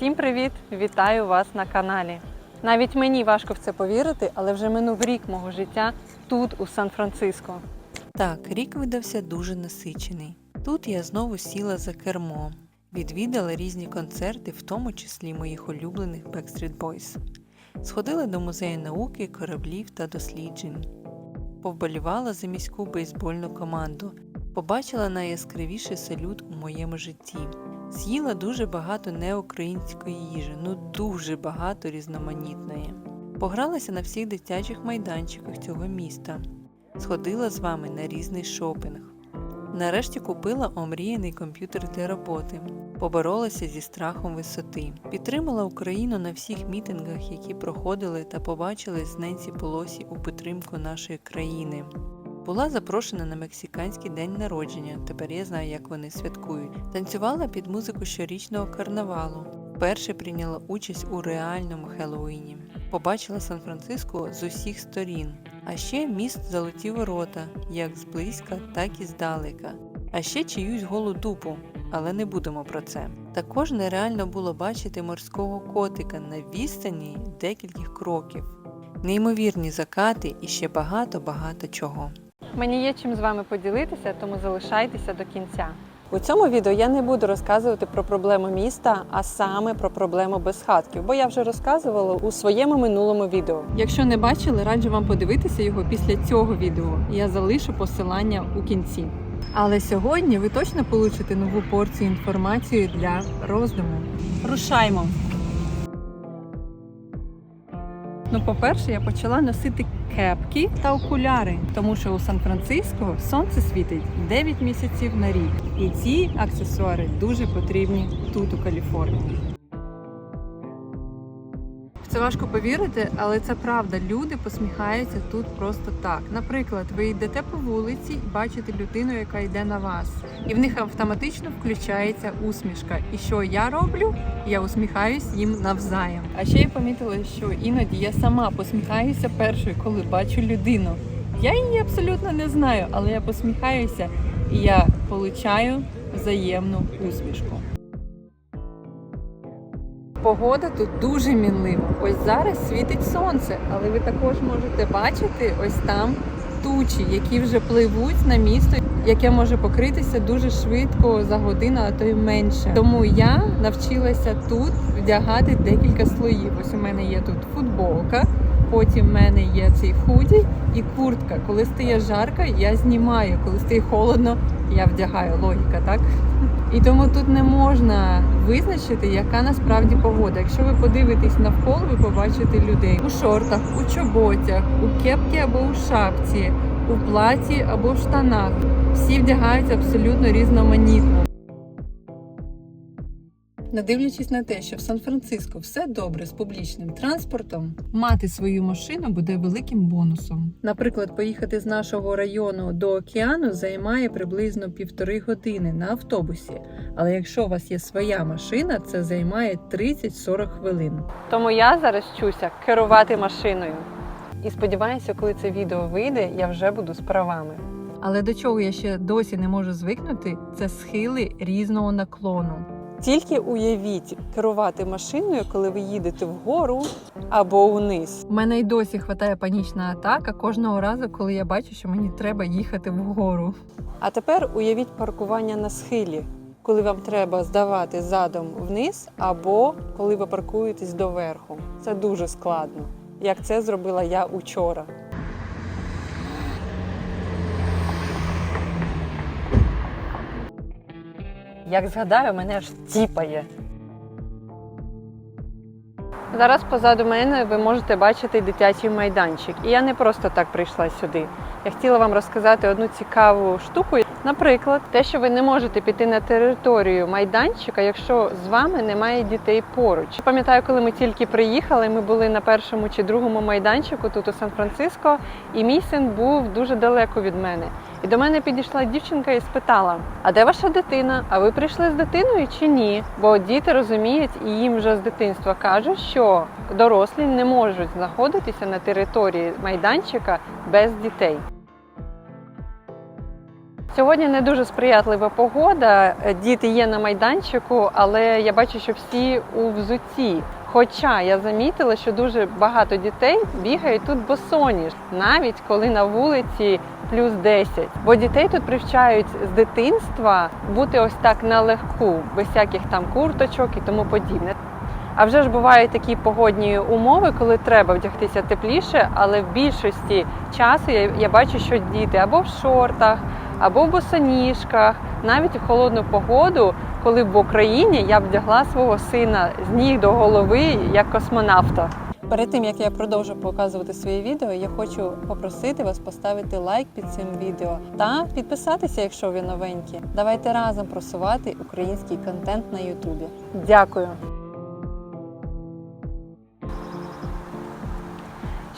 Всім привіт! Вітаю вас на каналі. Навіть мені важко в це повірити, але вже минув рік мого життя тут, у Сан-Франциско. Так, рік видався дуже насичений. Тут я знову сіла за кермо, відвідала різні концерти, в тому числі моїх улюблених Backstreet Boys. Сходила до музею науки, кораблів та досліджень. Повболівала за міську бейсбольну команду, побачила найяскравіший салют у моєму житті. З'їла дуже багато неукраїнської їжі, ну дуже багато різноманітної. Погралася на всіх дитячих майданчиках цього міста. Сходила з вами на різний шопінг. Нарешті купила омріяний комп'ютер для роботи, поборолася зі страхом висоти, підтримала Україну на всіх мітингах, які проходили та побачили з Ненсі Полосі у підтримку нашої країни. Була запрошена на мексиканський день народження, тепер я знаю, як вони святкують. Танцювала під музику щорічного карнавалу. Вперше прийняла участь у реальному Хеллоуіні. Побачила Сан-Франциско з усіх сторін. А ще міст Золоті Ворота, як зблизька, так і здалека. А ще чиюсь голу дупу, але не будемо про це. Також нереально було бачити морського котика на відстані декількох кроків. Неймовірні закати і ще багато-багато чого. Мені є чим з вами поділитися, тому залишайтеся до кінця. У цьому відео я не буду розказувати про проблему міста, а саме про проблему безхатків, бо я вже розказувала у своєму минулому відео. Якщо не бачили, раджу вам подивитися його після цього відео. Я залишу посилання у кінці. Але сьогодні ви точно получите нову порцію інформації для роздуму. Рушаймо! Ну, по-перше, я почала носити кепки та окуляри, тому що у Сан-Франциско сонце світить 9 місяців на рік, і ці аксесуари дуже потрібні тут, у Каліфорнії. Це важко повірити, але це правда. Люди посміхаються тут просто так. Наприклад, ви йдете по вулиці і бачите людину, яка йде на вас, і в них автоматично включається усмішка. І що я роблю? Я усміхаюсь їм навзаєм. А ще я помітила, що іноді я сама посміхаюся першою, коли бачу людину. Я її абсолютно не знаю, але я посміхаюся і я получаю взаємну усмішку. Погода тут дуже мінлива. Ось зараз світить сонце, але ви також можете бачити ось там тучі, які вже пливуть на місто, яке може покритися дуже швидко за годину, а то й менше. Тому я навчилася тут вдягати декілька слоїв. Ось у мене є тут футболка, потім в мене є цей худі і куртка. Коли стає жарко, я знімаю. Коли стає холодно, я вдягаю. Логіка, так? І тому тут не можна визначити, яка насправді погода. Якщо ви подивитесь навколо, ви побачите людей у шортах, у чоботях, у кепці або у шапці, у платі або в штанах. Всі вдягаються абсолютно різноманітно. Не дивлячись на те, що в Сан-Франциско все добре з публічним транспортом, мати свою машину буде великим бонусом. Наприклад, поїхати з нашого району до океану займає приблизно півтори години на автобусі. Але якщо у вас є своя машина, це займає 30-40 хвилин. Тому я зараз вчуся керувати машиною. І сподіваюся, коли це відео вийде, я вже буду з правами. Але до чого я ще досі не можу звикнути, це схили різного наклону. Тільки уявіть керувати машиною, коли ви їдете вгору або вниз. У мене й досі хватає панічна атака кожного разу, коли я бачу, що мені треба їхати вгору. А тепер уявіть паркування на схилі, коли вам треба здавати задом вниз, або коли ви паркуєтесь доверху. Це дуже складно, як це зробила я учора. Як згадаю, мене аж тіпає. Зараз позаду мене ви можете бачити дитячий майданчик. І я не просто так прийшла сюди. Я хотіла вам розказати одну цікаву штуку. Наприклад, те, що ви не можете піти на територію майданчика, якщо з вами немає дітей поруч. Пам'ятаю, коли ми тільки приїхали, ми були на першому чи другому майданчику тут у Сан-Франциско, і мій син був дуже далеко від мене. І до мене підійшла дівчинка і спитала: А де ваша дитина? А ви прийшли з дитиною чи ні? Бо діти розуміють і їм вже з дитинства кажуть, що дорослі не можуть знаходитися на території майданчика без дітей. Сьогодні не дуже сприятлива погода. Діти є на майданчику, але я бачу, що всі у взутті. Хоча я замітила, що дуже багато дітей бігають тут босоніж, навіть коли на вулиці плюс 10. Бо дітей тут привчають з дитинства бути ось так на легку, без всяких там курточок і тому подібне. А вже ж бувають такі погодні умови, коли треба вдягтися тепліше, але в більшості часу я, я бачу, що діти або в шортах, або в босоніжках, навіть у холодну погоду, коли б в Україні я б вдягла свого сина з ніг до голови як космонавта. Перед тим як я продовжу показувати своє відео, я хочу попросити вас поставити лайк під цим відео та підписатися, якщо ви новенькі. Давайте разом просувати український контент на Ютубі. Дякую.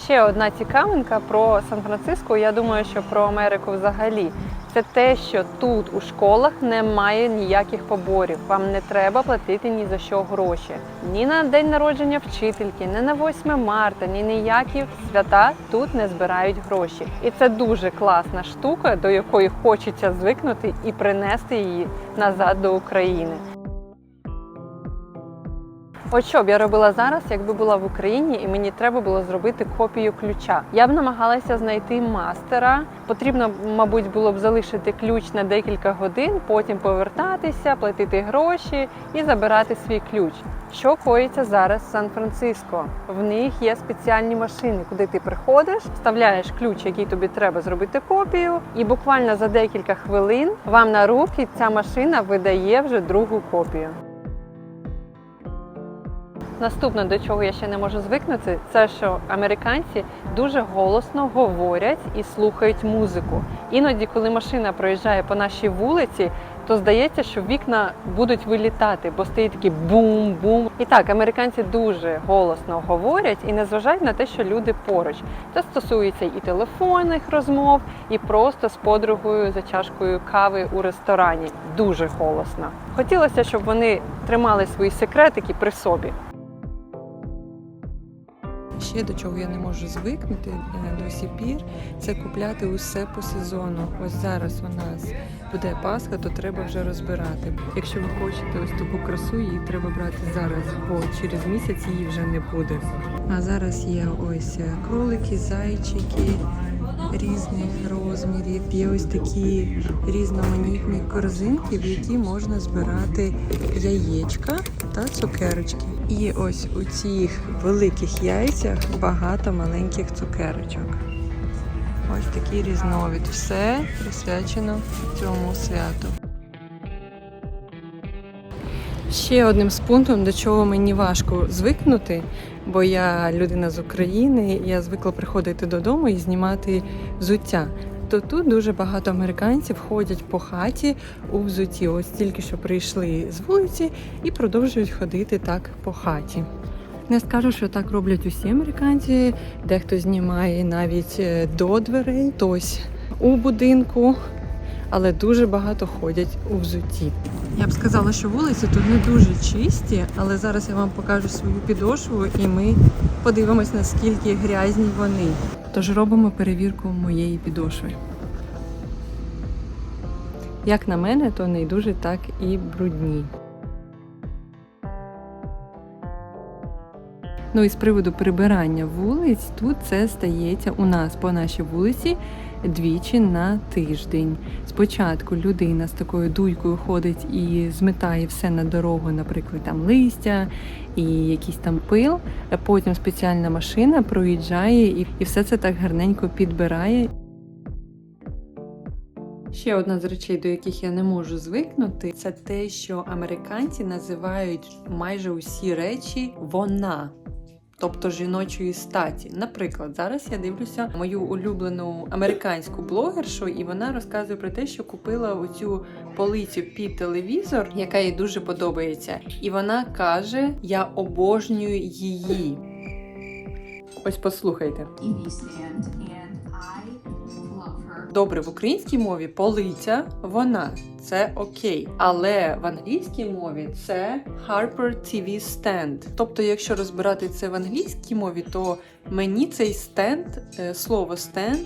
Ще одна цікавинка про Сан-Франциско. Я думаю, що про Америку взагалі. Це те, що тут у школах немає ніяких поборів. Вам не треба платити ні за що гроші. Ні на день народження вчительки, ні на 8 марта, ні ніякі свята тут не збирають гроші. І це дуже класна штука, до якої хочеться звикнути і принести її назад до України. От що б я робила зараз, якби була в Україні і мені треба було зробити копію ключа. Я б намагалася знайти мастера. Потрібно, мабуть, було б залишити ключ на декілька годин, потім повертатися, платити гроші і забирати свій ключ. Що коїться зараз в Сан-Франциско? В них є спеціальні машини, куди ти приходиш, вставляєш ключ, який тобі треба зробити копію, і буквально за декілька хвилин вам на руки ця машина видає вже другу копію. Наступне, до чого я ще не можу звикнути, це що американці дуже голосно говорять і слухають музику. Іноді, коли машина проїжджає по нашій вулиці, то здається, що вікна будуть вилітати, бо стоїть такий бум-бум. І так, американці дуже голосно говорять і не зважають на те, що люди поруч. Це стосується і телефонних розмов, і просто з подругою за чашкою кави у ресторані. Дуже голосно. Хотілося, щоб вони тримали свої секретики при собі. Ще до чого я не можу звикнути е, до сих пір, це купляти усе по сезону. Ось зараз у нас буде Пасха, то треба вже розбирати. Якщо ви хочете ось таку красу, її треба брати зараз, бо через місяць її вже не буде. А зараз є ось е, кролики, зайчики різних розмірів. Є ось такі різноманітні корзинки, в які можна збирати яєчка та цукерочки. І ось у цих великих яйцях багато маленьких цукерочок. Ось такий різновид. Все присвячено цьому святу. Ще одним з пунктом, до чого мені важко звикнути, бо я людина з України, я звикла приходити додому і знімати взуття. То тут дуже багато американців ходять по хаті у взутті. Ось тільки що прийшли з вулиці і продовжують ходити так по хаті. Не скажу, що так роблять усі американці. Дехто знімає навіть е, до дверей, хтось у будинку, але дуже багато ходять у взутті. Я б сказала, що вулиці тут не дуже чисті, але зараз я вам покажу свою підошву і ми подивимось, наскільки грязні вони. Тож робимо перевірку моєї підошви. Як на мене, то не дуже так і брудні. Ну і з приводу прибирання вулиць, тут це стається у нас по нашій вулиці двічі на тиждень. Спочатку людина з такою дуйкою ходить і зметає все на дорогу, наприклад, там листя і якийсь там пил. Потім спеціальна машина проїжджає і, і все це так гарненько підбирає. Ще одна з речей, до яких я не можу звикнути, це те, що американці називають майже усі речі вона. Тобто жіночої статі. Наприклад, зараз я дивлюся мою улюблену американську блогершу, і вона розказує про те, що купила оцю полицю під телевізор, яка їй дуже подобається. І вона каже: Я обожнюю її. Ось послухайте. Добре, в українській мові полиця вона це окей. Але в англійській мові це Harper TV Stand. Тобто, якщо розбирати це в англійській мові, то мені цей стенд, слово стенд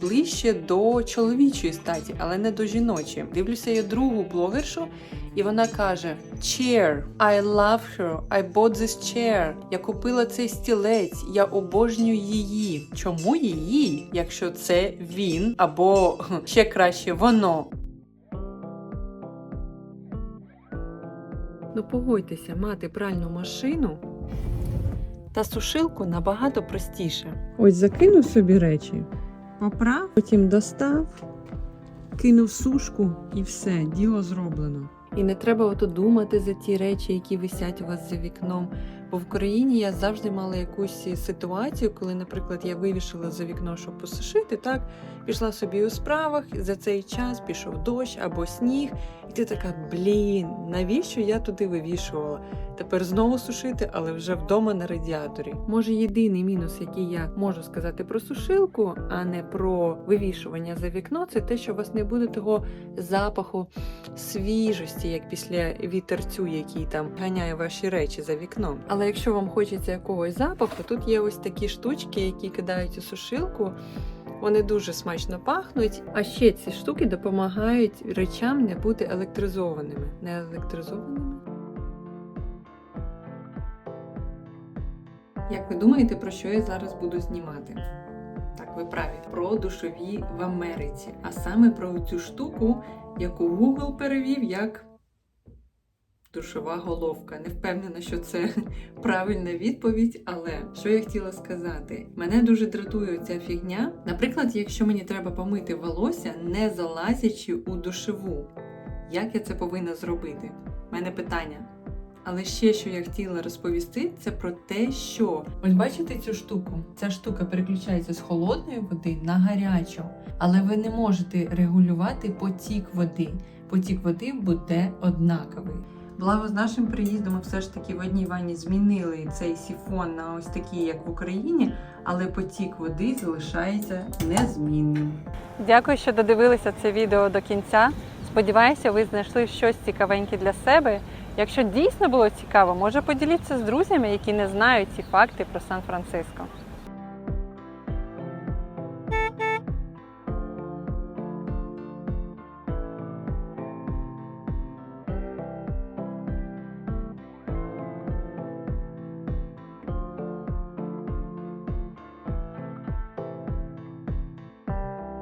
ближче до чоловічої статі, але не до жіночої. Дивлюся я другу блогершу, і вона каже: Chair, I love her, I bought this chair. Я купила цей стілець, я обожнюю її. Чому її, якщо це він або ще краще воно? Ну погодьтеся, мати пральну машину та сушилку набагато простіше. Ось закинув собі речі, поправ, потім достав, кинув сушку і все, діло зроблено. І не треба ото думати за ті речі, які висять у вас за вікном. Бо в Україні я завжди мала якусь ситуацію, коли, наприклад, я вивішила за вікно, щоб посушити, так пішла собі у справах. За цей час пішов дощ або сніг, і ти така, блін, навіщо я туди вивішувала? Тепер знову сушити, але вже вдома на радіаторі. Може, єдиний мінус, який я можу сказати про сушилку, а не про вивішування за вікно, це те, що у вас не буде того запаху свіжості, як після вітерцю, який там ганяє ваші речі за вікном. Але якщо вам хочеться якогось запаху, тут є ось такі штучки, які кидають у сушилку. Вони дуже смачно пахнуть. А ще ці штуки допомагають речам не бути електризованими. Не електризованими. Як ви думаєте, про що я зараз буду знімати? Так, ви праві, про душові в Америці, а саме про цю штуку, яку Google перевів як душова головка. Не впевнена, що це правильна відповідь, але що я хотіла сказати? Мене дуже дратує ця фігня. Наприклад, якщо мені треба помити волосся, не залазячи у душову. Як я це повинна зробити? У мене питання. Але ще що я хотіла розповісти, це про те, що ось бачите цю штуку? Ця штука переключається з холодної води на гарячу, але ви не можете регулювати потік води. Потік води буде однаковий. Благо з нашим приїздом ми все ж таки в одній ванні змінили цей сіфон на ось такий, як в Україні, але потік води залишається незмінним. Дякую, що додивилися це відео до кінця. Сподіваюся, ви знайшли щось цікавеньке для себе. Якщо дійсно було цікаво, може поділіться з друзями, які не знають ці факти про Сан-Франциско.